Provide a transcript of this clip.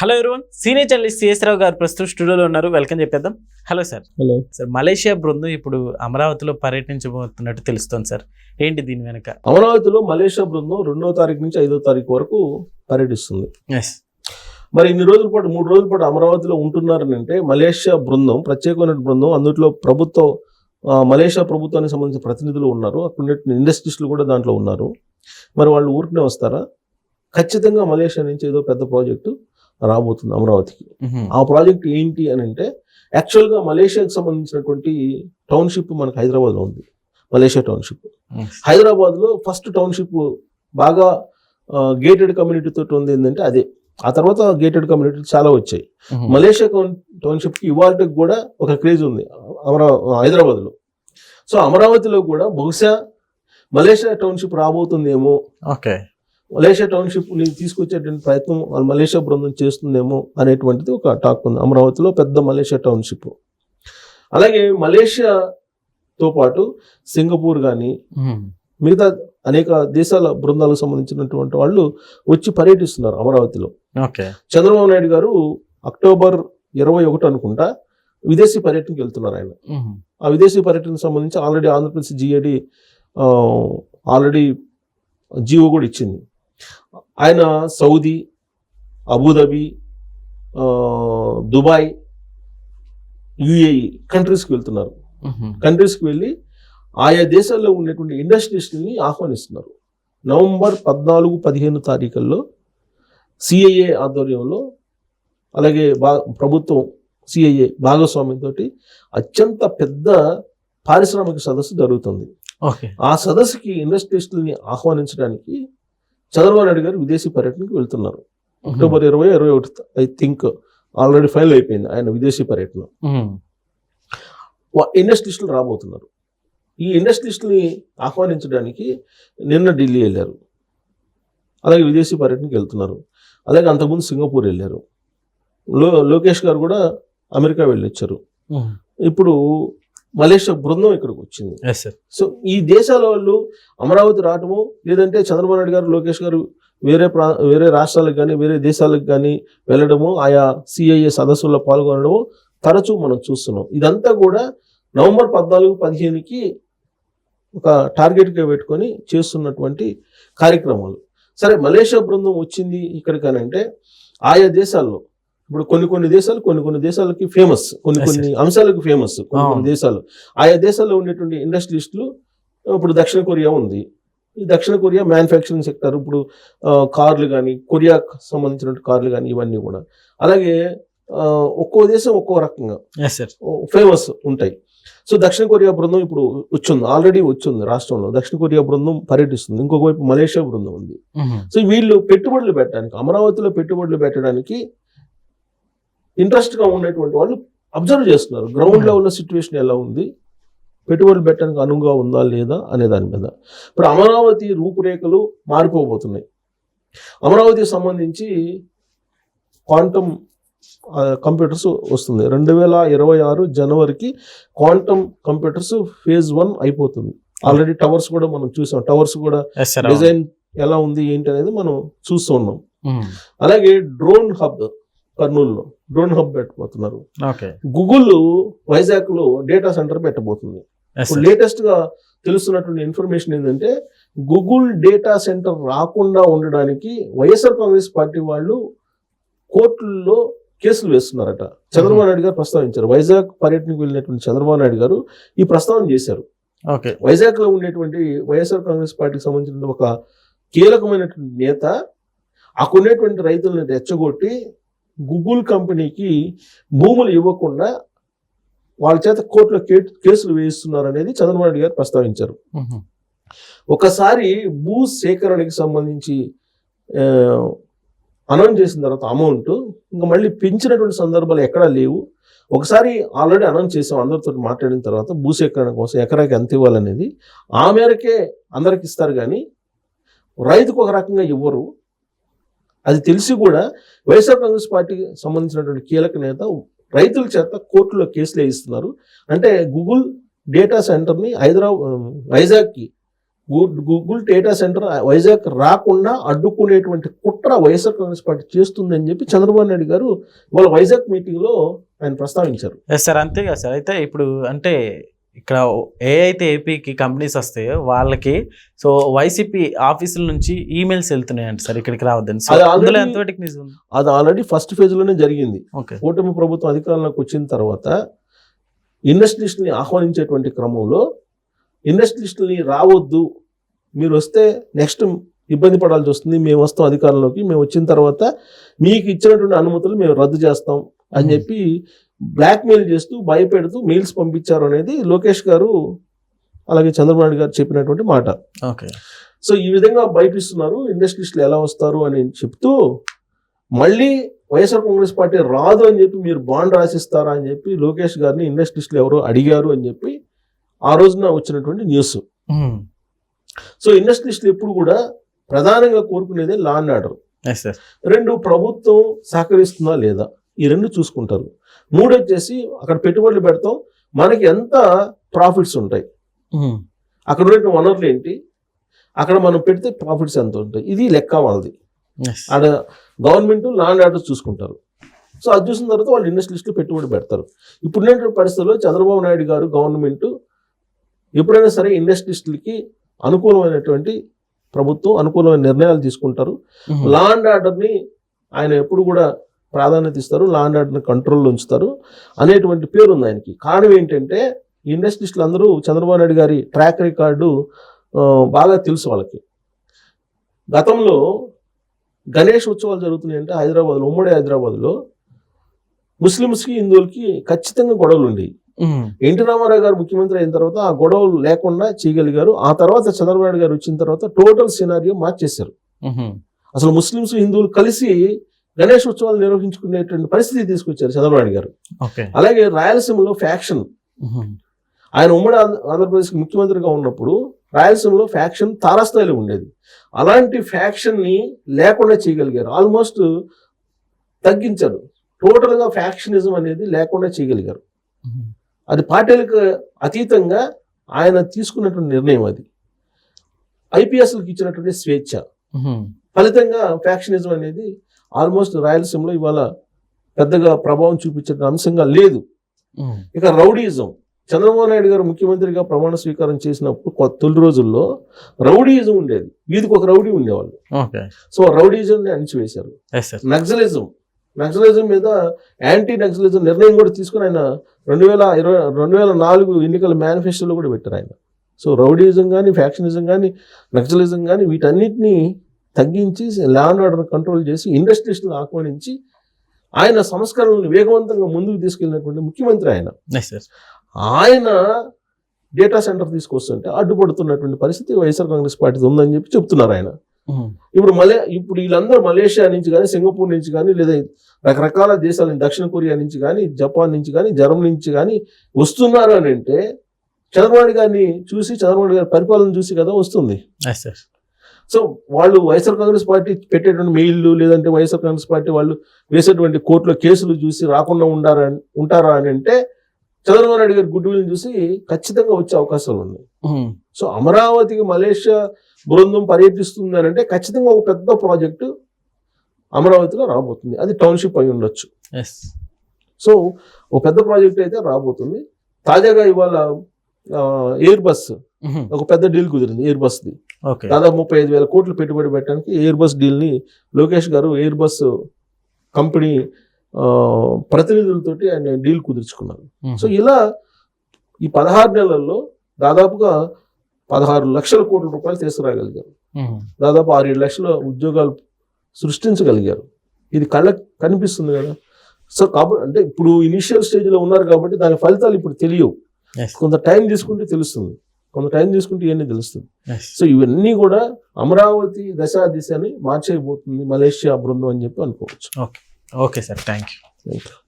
Hello everyone senior journalist C S Rao garu ప్రస్తుతం స్టూడియోలో ఉన్నారు. వెల్కమ్ చెప్పేద్దాం. Hello sir hello sir Malaysia బృందం ఇప్పుడు అమరావతిలో పర్యటించబోతున్నట్టు తెలుస్తోంది సార్ ఏంటి దీని వెనక? అమరావతిలో మలేషియా బృందం రెండో తారీఖు నుంచి ఐదో తారీఖు వరకు పర్యటిస్తుంది. ఎస్ మరి ఇన్ని రోజుల పాటు మూడు రోజుల పాటు అమరావతిలో ఉంటున్నారని అంటే మలేషియా బృందం ప్రత్యేకమైన బృందం అందులో ప్రభుత్వం మలేషియా ప్రభుత్వానికి సంబంధించిన ప్రతినిధులు ఉన్నారు. అక్కడ ఇండస్ట్రీస్లు కూడా దాంట్లో ఉన్నారు. మరి వాళ్ళు ఊరికనే వస్తారా? ఖచ్చితంగా మలేషియా నుంచి ఏదో పెద్ద ప్రాజెక్టు రాబోతుంది అమరావతికి. ఆ ప్రాజెక్ట్ ఏంటి అని అంటే యాక్చువల్గా మలేషియాకి సంబంధించినటువంటి టౌన్షిప్ మనకు హైదరాబాద్లో ఉంది. Malaysia township. హైదరాబాద్లో ఫస్ట్ టౌన్షిప్ బాగా గేటెడ్ కమ్యూనిటీ తోటి ఉంది ఏంటంటే అదే. ఆ తర్వాత గేటెడ్ కమ్యూనిటీ చాలా వచ్చాయి. మలేషియా టౌన్షిప్కి ఇవాళకి కూడా ఒక క్రేజ్ ఉంది. అమరా హైదరాబాద్లో. సో అమరావతిలో కూడా బహుశా మలేషియా టౌన్షిప్ రాబోతుందేమో ఓకే. మలేషియా టౌన్షిప్ని తీసుకొచ్చేటువంటి ప్రయత్నం వాళ్ళు మలేషియా బృందం చేస్తుందేమో అనేటువంటిది ఒక టాక్ ఉంది. అమరావతిలో పెద్ద మలేషియా టౌన్షిప్. అలాగే మలేషియాతో పాటు సింగపూర్ కానీ మిగతా అనేక దేశాల బృందాలకు సంబంధించినటువంటి వాళ్ళు వచ్చి పర్యటిస్తున్నారు అమరావతిలో. చంద్రబాబు నాయుడు గారు అక్టోబర్ ఇరవై ఒకటి అనుకుంటా విదేశీ పర్యటనకి వెళ్తున్నారు ఆయన. ఆ విదేశీ పర్యటనకు సంబంధించి already Andhra Pradesh GAD already GO కూడా ఇచ్చింది. ఆయన సౌదీ అబుదాబి దుబాయ్ యుఏఈ కంట్రీస్కి వెళ్తున్నారు. కంట్రీస్కి వెళ్ళి ఆయా దేశాల్లో ఉన్నటువంటి ఇండస్ట్రీస్ని ఆహ్వానిస్తున్నారు. నవంబర్ పద్నాలుగు పదిహేను తారీఖుల్లో సిఐఏ ఆధ్వర్యంలో అలాగే బా ప్రభుత్వం సిఐఏ భాగస్వామ్యంతో అత్యంత పెద్ద పారిశ్రామిక సదస్సు జరుగుతుంది. ఆ సదస్సుకి ఇండస్ట్రీస్ని ఆహ్వానించడానికి చంద్రబాబు నాయుడు గారు విదేశీ పర్యటనకు వెళ్తున్నారు. అక్టోబర్ ఇరవై ఇరవై ఒకటి ఐ థింక్ ఆల్రెడీ ఫైనల్ అయిపోయింది ఆయన విదేశీ పర్యటన. ఇండస్ట్రీస్టులు రాబోతున్నారు. ఈ ఇండస్ట్రీస్ని ఆహ్వానించడానికి నిన్న ఢిల్లీ వెళ్ళారు. అలాగే విదేశీ పర్యటనకి వెళ్తున్నారు. అలాగే అంతకుముందు సింగపూర్ వెళ్ళారు. లో లోకేష్ గారు కూడా అమెరికా వెళ్ళొచ్చారు. ఇప్పుడు మలేషియా బృందం ఇక్కడికి వచ్చింది. సో ఈ దేశాల వాళ్ళు అమరావతి రావటము లేదంటే చంద్రబాబు నాయుడు గారు లోకేష్ గారు వేరే ప్రా వేరే రాష్ట్రాలకు కానీ వేరే దేశాలకు కానీ వెళ్ళడము ఆయా సిఐఏ సదస్సుల్లో పాల్గొనడము తరచూ మనం చూస్తున్నాం. ఇదంతా కూడా నవంబర్ పద్నాలుగు పదిహేనుకి ఒక టార్గెట్గా పెట్టుకొని చేస్తున్నటువంటి కార్యక్రమాలు. సరే మలేషియా బృందం వచ్చింది ఇక్కడికనంటే ఆయా దేశాల్లో ఇప్పుడు కొన్ని కొన్ని దేశాలు కొన్ని కొన్ని దేశాలకి ఫేమస్ కొన్ని కొన్ని అంశాలకు ఫేమస్ కొన్ని కొన్ని. దేశాలు. ఆయా దేశాల్లో ఉండేటువంటి ఇండస్ట్రీస్టులు ఇప్పుడు దక్షిణ కొరియా ఉంది. ఈ దక్షిణ కొరియా మ్యానుఫ్యాక్చరింగ్ సెక్టర్ ఇప్పుడు కార్లు కానీ కొరియాకు సంబంధించిన కార్లు కానీ ఇవన్నీ కూడా. అలాగే ఒక్కో దేశం ఒక్కో రకంగా ఫేమస్ ఉంటాయి. సో దక్షిణ కొరియా బృందం ఇప్పుడు వచ్చింది ఆల్రెడీ వచ్చింది రాష్ట్రంలో. దక్షిణ కొరియా బృందం పర్యటిస్తుంది. ఇంకొక వైపు మలేషియా బృందం ఉంది. సో వీళ్ళు పెట్టుబడులు పెట్టడానికి అమరావతిలో పెట్టుబడులు పెట్టడానికి ఇంట్రెస్ట్గా ఉన్నటువంటి వాళ్ళు అబ్జర్వ్ చేస్తున్నారు. Ground Hmm. లెవెల్లో సిచ్యువేషన్ ఎలా ఉంది? పెట్టుబడులు పెట్టడానికి అనువుగా ఉందా లేదా అనే దాని మీద. ఇప్పుడు అమరావతి రూపురేఖలు మారిపోబోతున్నాయి. అమరావతికి సంబంధించి క్వాంటమ్ కంప్యూటర్స్ వస్తుంది. రెండు వేల ఇరవై ఆరు జనవరికి క్వాంటమ్ కంప్యూటర్స్ ఫేజ్ వన్ అయిపోతుంది. ఆల్రెడీ టవర్స్ కూడా మనం చూసాం. టవర్స్ కూడా డిజైన్ ఎలా ఉంది ఏంటి అనేది మనం చూస్తూ ఉన్నాం. అలాగే డ్రోన్ హబ్ కర్నూలులో. డ్రోన్ హబ్ పెట్టబోతున్నారు. ఓకే. గూగుల్ వైజాగ్లో డేటా సెంటర్ పెట్టబోతుంది లేటెస్ట్గా తెలుస్తున్నటువంటి ఇన్ఫర్మేషన్ ఏంటంటే గూగుల్ డేటా సెంటర్ రాకుండా ఉండడానికి వైఎస్ఆర్ కాంగ్రెస్ పార్టీ వాళ్ళు కోర్టుల్లో కేసులు వేస్తున్నారట. చంద్రబాబు నాయుడు గారు ప్రస్తావించారు. వైజాగ్ పర్యటనకు వెళ్ళినటువంటి చంద్రబాబు నాయుడు గారు ఈ ప్రస్తావన చేశారు. వైజాగ్లో ఉండేటువంటి వైఎస్ఆర్ కాంగ్రెస్ పార్టీకి సంబంధించిన ఒక కీలకమైనటువంటి నేత అక్కడ రైతులను రెచ్చగొట్టి గూగుల్ కంపెనీకి భూములు ఇవ్వకుండా వాళ్ళ చేత కోర్టులో కేసులు వేయిస్తున్నారు అనేది చంద్రబాబు నాయుడు గారు ప్రస్తావించారు. ఒకసారి భూ సేకరణకి సంబంధించి అనౌన్స్ చేసిన తర్వాత అమౌంట్ ఇంకా మళ్ళీ పెంచినటువంటి సందర్భాలు ఎక్కడా లేవు. ఒకసారి ఆల్రెడీ అనౌన్స్ చేసాం అందరితో మాట్లాడిన తర్వాత భూసేకరణ కోసం ఎకరాకి ఎంత ఇవ్వాలనేది. ఆ మేరకే అందరికి ఇస్తారు కానీ రైతుకు ఒక రకంగా ఇవ్వరు. అది తెలిసి కూడా వైఎస్ఆర్ కాంగ్రెస్ పార్టీకి సంబంధించినటువంటి కీలక నేత రైతుల చేత కోర్టులో కేసులు వేయిస్తున్నారు. అంటే గూగుల్ డేటా సెంటర్ని హైదరాబాద్ వైజాగ్కి గూగుల్ డేటా సెంటర్ వైజాగ్ రాకుండా అడ్డుకునేటువంటి కుట్ర వైఎస్ఆర్ కాంగ్రెస్ పార్టీ చేస్తుందని చెప్పి చంద్రబాబు నాయుడు గారు వాళ్ళ వైజాగ్ మీటింగ్లో ఆయన ప్రస్తావించారు. ఎస్ సార్ అంతే కదా సార్ అయితే ఇప్పుడు అంటే ఇక్కడ ఏ అయితే ఏపీకి కంపెనీస్ వస్తాయో వాళ్ళకి సో వైసీపీ ఆఫీసుల నుంచి ఈమెయిల్స్ వెళ్తున్నాయంట సార్ ఇక్కడికి రావద్దని. అది already- అందులో ఎంతవరకు నిజం ఉంది? అది ఆల్రెడీ ఫస్ట్ ఫేజ్లోనే జరిగింది. కూటమి ప్రభుత్వం అధికారంలోకి వచ్చిన తర్వాత ఇండస్ట్రియలిస్ట్ని ఆహ్వానించేటువంటి క్రమంలో ఇండస్ట్రియలిస్ట్ని రావద్దు మీరు వస్తే నెక్స్ట్ ఇబ్బంది పడాల్సి వస్తుంది మేము వస్తాం అధికారంలోకి మేము వచ్చిన తర్వాత మీకు ఇచ్చినటువంటి అనుమతులు మేము రద్దు చేస్తాం అని. చెప్పి బ్లాక్మెయిల్ చేస్తూ భయపెడుతూ మెయిల్స్ పంపించారు అనేది లోకేష్ గారు అలాగే చంద్రబాబు నాయుడు గారు చెప్పినటువంటి మాట. ఓకే. సో ఈ విధంగా బయటిస్తున్నారు ఇండస్ట్రియలిస్టులు ఎలా వస్తారు అని చెప్తూ మళ్ళీ వైఎస్ఆర్ కాంగ్రెస్ పార్టీ రాదు అని చెప్పి మీరు బాండ్ రాసిస్తారా అని చెప్పి లోకేష్ గారిని ఇండస్ట్రియలిస్టులు ఎవరో అడిగారు అని చెప్పి ఆ రోజున వచ్చినటువంటి న్యూస్ సో ఇండస్ట్రియలిస్టులు ఎప్పుడు కూడా ప్రధానంగా కోరుకునేది లా అండ్ ఆర్డర్. రెండు ప్రభుత్వం సహకరిస్తుందా లేదా? ఈ రెండు చూసుకుంటారు. మూడు వచ్చేసి అక్కడ పెట్టుబడులు పెడతాం. మనకి ఎంత ప్రాఫిట్స్ ఉంటాయి? అక్కడ ఉన్న వనరులు ఏంటి? అక్కడ మనం పెడితే ప్రాఫిట్స్ ఎంత ఉంటాయి? ఇది లెక్క వాళ్ళది. ఆడ గవర్నమెంట్ లాండ్ ఆర్డర్ చూసుకుంటారు. సో అది చూసిన తర్వాత వాళ్ళు ఇండస్ట్రియలిస్టులు పెట్టుబడి పెడతారు. ఇప్పుడున్నటువంటి పరిస్థితుల్లో చంద్రబాబు నాయుడు గారు గవర్నమెంట్ ఎప్పుడైనా సరే ఇండస్ట్రియలిస్టులకి అనుకూలమైనటువంటి ప్రభుత్వం అనుకూలమైన నిర్ణయాలు తీసుకుంటారు. లా అండ్ ఆర్డర్ని ఆయన ఎప్పుడు కూడా ప్రాధాన్యత ఇస్తారు లా అండ్ ఆర్డర్ని కంట్రోల్లో ఉంచుతారు అనేటువంటి పేరు ఉంది ఆయనకి. కారణం ఏంటంటే ఈ ఇండస్ట్రియలిస్టులు అందరూ చంద్రబాబు నాయుడు గారి ట్రాక్ రికార్డు బాగా తెలుసు వాళ్ళకి. గతంలో గణేష్ ఉత్సవాలు జరుగుతున్నాయి అంటే హైదరాబాద్లో ఉమ్మడి హైదరాబాద్లో ముస్లిమ్స్కి హిందువులకి ఖచ్చితంగా గొడవలు ఉండేవి. ఎన్టీ రామారావు గారు ముఖ్యమంత్రి అయిన తర్వాత ఆ గొడవలు లేకుండా చేయగలిగారు. ఆ తర్వాత చంద్రబాబు నాయుడు గారు వచ్చిన తర్వాత టోటల్ సినారియో మార్చేశారు. అసలు ముస్లిమ్స్ హిందువులు కలిసి గణేష్ ఉత్సవాలు నిర్వహించుకునేటువంటి పరిస్థితి తీసుకొచ్చారు చంద్రబాబు నాయుడు గారు అలాగే రాయలసీమలో ఫ్యాక్షన్. ఆయన ఉమ్మడి ఆంధ్ర- ఆంధ్రప్రదేశ్కి ముఖ్యమంత్రిగా ఉన్నప్పుడు రాయలసీమలో ఫ్యాక్షన్ తారాస్థాయిలో ఉండేది. అలాంటి ఫ్యాక్షన్ని లేకుండా చేయగలిగారు. ఆల్మోస్ట్ తగ్గించారు. టోటల్గా ఫ్యాక్షనిజం అనేది లేకుండా చేయగలిగారు. అది పార్టీలకు అతీతంగా ఆయన తీసుకున్నటువంటి నిర్ణయం అది. ఐపీఎస్లకు ఇచ్చినటువంటి స్వేచ్ఛ. ఫలితంగా ఫ్యాక్షనిజం అనేది ఆల్మోస్ట్ రాయలసీమలో ఇవాళ పెద్దగా ప్రభావం చూపించే అంశంగా లేదు. ఇక రౌడీయిజం చంద్రబాబు నాయుడు గారు ముఖ్యమంత్రిగా ప్రమాణ స్వీకారం చేసినప్పుడు తొలి రోజుల్లో రౌడీయిజం ఉండేది. వీధికి ఒక రౌడీ ఉండేవాళ్ళు. సో రౌడీయిజంని అణిచివేశారు. Yes sir naxalism. నక్సలిజం మీద యాంటీ నక్సలిజం నిర్ణయం కూడా తీసుకుని ఆయన రెండు వేల ఇరవై రెండు వేల నాలుగు ఎన్నికల మేనిఫెస్టోలో కూడా పెట్టారు ఆయన. సో రౌడీయిజం కానీ ఫ్యాక్షనిజం కానీ నక్సలిజం కానీ వీటన్నిటిని తగ్గించి ల్యాండ్ ఆర్డర్ కంట్రోల్ చేసి ఇండస్ట్రీస్ని ఆహ్వానించి ఆయన సంస్కరణలను వేగవంతంగా ముందుకు తీసుకెళ్ళినటువంటి ముఖ్యమంత్రి ఆయన. ఆయన డేటా సెంటర్ తీసుకొస్తుంటే అడ్డుపడుతున్నటువంటి పరిస్థితి వైఎస్ఆర్ కాంగ్రెస్ పార్టీ ఉందని చెప్పి చెప్తున్నారు ఆయన. ఇప్పుడు మలే ఇప్పుడు వీళ్ళందరూ మలేషియా నుంచి కానీ సింగపూర్ నుంచి కానీ లేదా రకరకాల దేశాల నుంచి, దక్షిణ కొరియా నుంచి కానీ జపాన్ నుంచి కానీ జర్మనీ నుంచి కానీ వస్తున్నారు అని అంటే చంద్రబాబు గారిని చూసి చంద్రబాబు గారి పరిపాలన చూసి కదా వస్తుంది. సో వాళ్ళు వైఎస్ఆర్ కాంగ్రెస్ పార్టీ పెట్టేటువంటి మెయిల్లు లేదంటే వైఎస్ఆర్ కాంగ్రెస్ పార్టీ వాళ్ళు వేసేటువంటి కోర్టులో కేసులు చూసి రాకుండా ఉండారా ఉంటారా అని అంటే చంద్రబాబు నాయుడు గారి గుడ్ విల్ని చూసి ఖచ్చితంగా వచ్చే అవకాశాలు ఉన్నాయి. సో అమరావతికి మలేషియా బృందం పర్యటిస్తుంది అని అంటే ఖచ్చితంగా ఒక పెద్ద ప్రాజెక్టు అమరావతిలో రాబోతుంది. అది టౌన్షిప్ అయి ఉండొచ్చు. ఎస్ సో ఒక పెద్ద ప్రాజెక్ట్ అయితే రాబోతుంది. తాజాగా ఇవాళ ఎయిర్ బస్ ఒక పెద్ద డీల్ కుదిరింది ఎయిర్ బస్ది ఓకే. దాదాపు ముప్పై ఐదు వేల కోట్లు పెట్టుబడి పెట్టడానికి ఎయిర్ బస్ డీల్ని లోకేష్ గారు ఎయిర్ బస్ కంపెనీ ప్రతినిధులతోటి ఆయన డీల్ కుదుర్చుకున్నారు. సో ఇలా ఈ పదహారు నెలల్లో దాదాపుగా పదహారు లక్షల కోట్ల రూపాయలు తీసుకురాగలిగారు. దాదాపు ఆరు ఏడు లక్షల ఉద్యోగాలు సృష్టించగలిగారు. ఇది కళ్ళకి కనిపిస్తుంది కదా. సో కాబట్టి అంటే ఇప్పుడు ఇనిషియల్ స్టేజ్లో ఉన్నారు కాబట్టి దాని ఫలితాలు ఇప్పుడు తెలియవు. కొంత టైం తీసుకుంటే తెలుస్తుంది. కొంత టైం తీసుకుంటే ఇవన్నీ తెలుస్తుంది. సో ఇవన్నీ కూడా అమరావతి దశా దిశని మార్చేయబోతుంది మలేషియా బృందం అని చెప్పి అనుకోవచ్చు. Okay sir thank you Thank you.